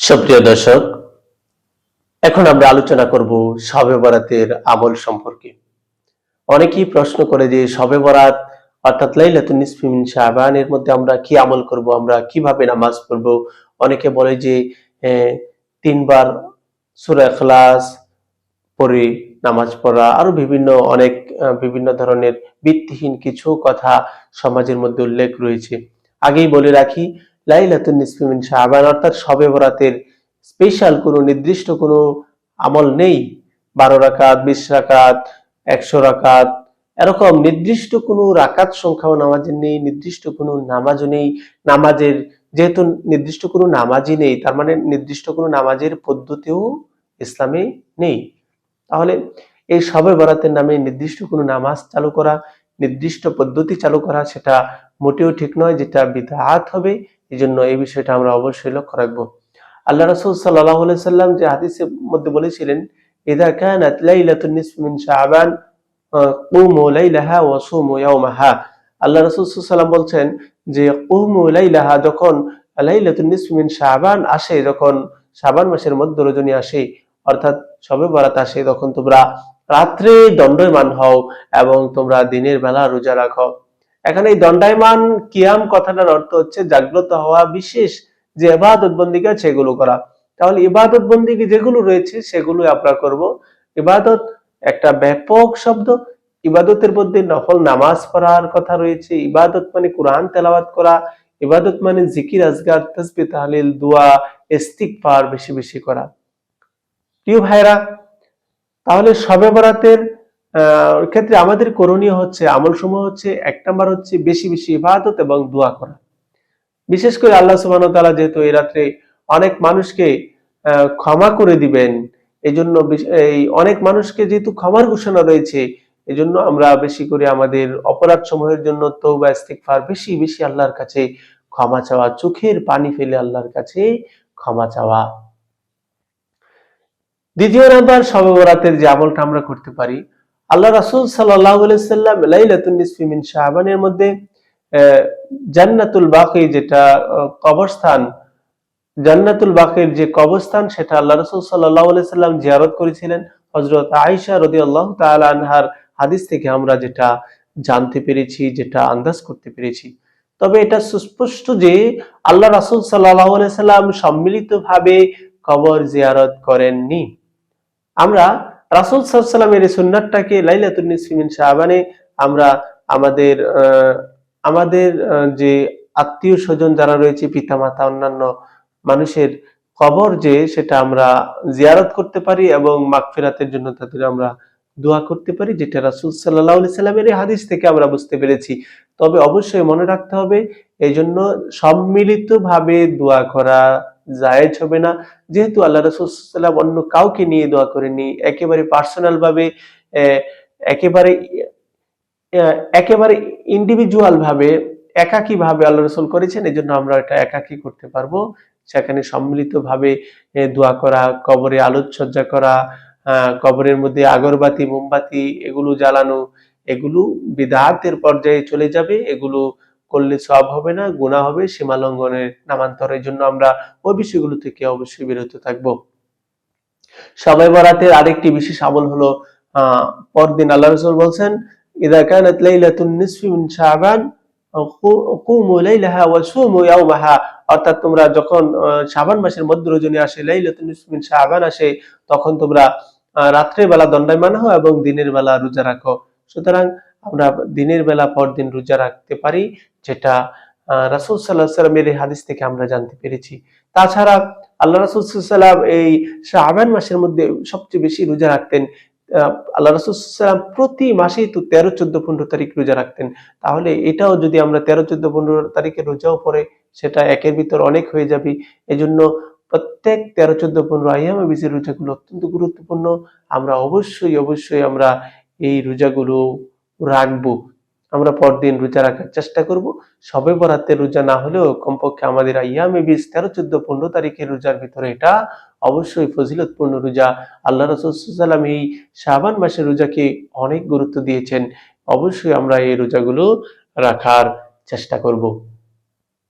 সুপ্রিয় দর্শক, এখন আমরা আলোচনা করব শবে বরাতের আমল সম্পর্কে। অনেকেই প্রশ্ন করে যে শবে বরাত, অর্থাৎ লাইলাতুন নিসফি মিন শাবানের মধ্যে আমরা কি আমল করব, আমরা কীভাবে নামাজ পড়ব? অনেকে বলে যে তিনবার সূরা ইখলাস পড়ে নামাজ পড়া, আরও বিভিন্ন অনেক বিভিন্ন ধরনের ভিত্তিহীন কিছু কথা সমাজের মধ্যে উল্লেখ রয়েছে। আগেই বলে রাখি লাইলাতুন নিসফি মিন শাবান, অর্থাৎ শবে বরাতের স্পেশাল কোনো নির্দিষ্ট কোনো আমল নেই। বারো রাকাত, বিশ রাকাত, একশো রাকাত, এরকম নির্দিষ্ট কোনো রাকাত সংখ্যাও নামাজের নেই, নির্দিষ্ট কোনো নামাজও নেই। নামাজের যেহেতু নির্দিষ্ট কোনো নামাজই নেই, তার মানে নির্দিষ্ট কোনো নামাজের পদ্ধতিও ইসলামে নেই। তাহলে এই শবে বরাতের নামে নির্দিষ্ট কোনো নামাজ চালু করা, নির্দিষ্ট পদ্ধতি চালু করা, সেটা মোটেও ঠিক নয় যেটা বিধাত হবে এই জন্য এই বিষয়টা আমরা অবশ্যই লক্ষ্য রাখব। আল্লাহ রাসূল আলাইহি সাল্লাম যে হাদিসের মধ্যে বলেছিলেন ইযা কানাত লাইলাতুন আল্লাহ রাসূল সাল্লাল্লাহু বলছেন যে, কুমু লাইলাহা যখন লাইলাতুন আসে, যখন শাবান মাসের মধ্য রজনী আসে, অর্থাৎ সবে বরাত আসে, তখন তোমরা রাত্রে দণ্ডায়মান হও এবং তোমরা দিনের বেলা রোজা রাখো। এখানে এই দণ্ডায়মান কিয়াম কথাটার অর্থ হচ্ছে জাগ্রত হওয়া বিশেষ যে ইবাদত বন্দিকা সেগুলো করা। তাহলে ইবাদত বন্দিকে যেগুলো রয়েছে সেগুলো আমরা করব। ইবাদত একটা ব্যাপক শব্দ। ইবাদতের মধ্যে নফল নামাজ পড়ার কথা রয়েছে। ইবাদত মানে কোরআন তেলাওয়াত করা। ইবাদত মানে জিকির আজগার তসবি তাহলিল, দোয়া, ইস্তিগফার বেশি বেশি করা। প্রিয় ভাইরা তাহলে শবে বরাতের ক্ষেত্রে আমাদের করণীয় হচ্ছে, আমল সমূহ হচ্ছে এক নাম্বার হচ্ছে বেশি বেশি ইবাদত এবং দোয়া করা। বিশেষ করে আল্লাহ সুবহানাহু ওয়া তাআলা যেহেতু এই রাত্রে অনেক মানুষকে ক্ষমা করে দিবেন এই জন্য এই অনেক মানুষকে যেহেতু ক্ষমার ঘোষণা রয়েছে এই জন্য আমরা বেশি করে আমাদের অপরাধ সমূহের জন্য তৌবা ইস্তিগফার বেশি বেশি আল্লাহর কাছে ক্ষমা চাওয়া, চোখের পানি ফেলে আল্লাহর কাছে ক্ষমা চাওয়া। দ্বিতীয় নাম্বার শবে বরাতের যে আমলটা আমরা করতে পারি আল্লাহ রাসূল সাল্লাম লাইলাতুন নিসফি মিন শাবানের মধ্যে জান্নাতুল বাকি যেটা কবরস্থান, জান্নাতুল বাকির যে কবরস্থান সেটা আল্লাহ রসুল আলাইহি সাল্লাম জিয়ারত করেছিলেন। হযরত আয়েশা রাদিয়াল্লাহু তাআলা আনহার হাদিস থেকে আমরা যেটা জানতে পেরেছি, যেটা আন্দাজ করতে পেরেছি। তবে এটা সুস্পষ্ট যে আল্লাহ রাসূল আলাইহি সাল্লাম সম্মিলিতভাবে কবর জিয়ারত করেননি। আমরা রাসূল সাল্লামের এই সুন্নাতটাকে লাইলাতুন নিসফি মিন আমরা আমাদের আমাদের যে আত্মীয় স্বজন যারা রয়েছে, পিতামাতা, অন্যান্য মানুষের কবর যে, সেটা আমরা জিয়ারত করতে পারি এবং মাগফিরাতের জন্য তাদের আমরা দোয়া করতে পারি, যেটা রাসূল আলাইহি সাল্লামের এই হাদিস থেকে আমরা বুঝতে পেরেছি। তবে অবশ্যই মনে রাখতে হবে এই জন্য সম্মিলিতভাবে দোয়া করা জায়েজ হবে না। যেহেতু আল্লাহ রাসূল সাল্লাল্লাহু অন্য কাউকে নিয়ে দোয়া করেননি, একেবারে পার্সোনাল ভাবে একেবারে একেবারে ইন্ডিভিজুয়াল ভাবে একাকী ভাবে আল্লাহ রসুল করেছেন এই জন্য আমরা এটা একাকী করতে পারব। সেখানে সম্মিলিত ভাবে দোয়া করা, কবরে আলোকসজ্জা করা কবরের মধ্যে আগরবাতি, মোমবাতি, এগুলো জ্বালানো, এগুলো বিদাতের পর্যায়ে চলে যাবে, এগুলো করলে সব হবে না গুণা হবে, সীমা লঙ্ঘনের নামান্তরের জন্য আমরা ওই বিষয়গুলো থেকে অবশ্যই বিরত থাকব। সবাই বরাতের আরেকটি বিশেষ আমল হলো পরদিন আল্লাহ রসুল বলছেন, ইদা কানাত লাইলাতুন নিসফি মিন শাবান কুমু লাইলাহা ওয়া সুমু ইয়াওমাহা অর্থাৎ তোমরা যখন শাবান মাসের মধ্য রজনী আসে, লাইলাতুন নিসফি মিন শাবান আসে, তখন তোমরা রাত্রে বেলা দণ্ডায়মান হও এবং দিনের বেলা রোজা রাখো। সুতরাং আমরা দিনের বেলা পরদিন রোজা রাখতে পারি, যেটা রাসূল আলাইহি সাল্লামের হাদিস থেকে আমরা জানতে পেরেছি। তাছাড়া আল্লাহ রাসূল সাল্লাম এই শাবান মাসের মধ্যে সবচেয়ে বেশি রোজা রাখতেন আল্লাহ রাসূল সাল্লাল্লাহু আলাইহি সাল্লাম প্রতি মাসেই তো তেরো, চোদ্দ, পনেরো তারিখ রোজা রাখতেন। তাহলে এটাও যদি আমরা তেরো, চোদ্দ, পনেরো তারিখে রোজাও পড়ে, সেটা একের ভিতর অনেক হয়ে যাবে। এজন্য প্রত্যেক তেরো, চোদ্দ, পনেরো আইয়ামে বিজের রোজাগুলো অত্যন্ত গুরুত্বপূর্ণ। আমরা অবশ্যই অবশ্যই আমরা এই রোজাগুলো রাখব। আমরা পরদিন রোজা রাখার চেষ্টা করব। সবে বরাতে রোজা না হলেও কমপক্ষে আমাদের আইয়ামে বিশ, তেরো, চোদ্দ, পনেরো তারিখের রোজার ভিতরে এটা অবশ্যই ফজিলতপূর্ণ রোজা। আল্লাহ রসুলাম এই শাহবান মাসের রোজাকে অনেক গুরুত্ব দিয়েছেন। অবশ্যই আমরা এই রোজাগুলো রাখার চেষ্টা করব।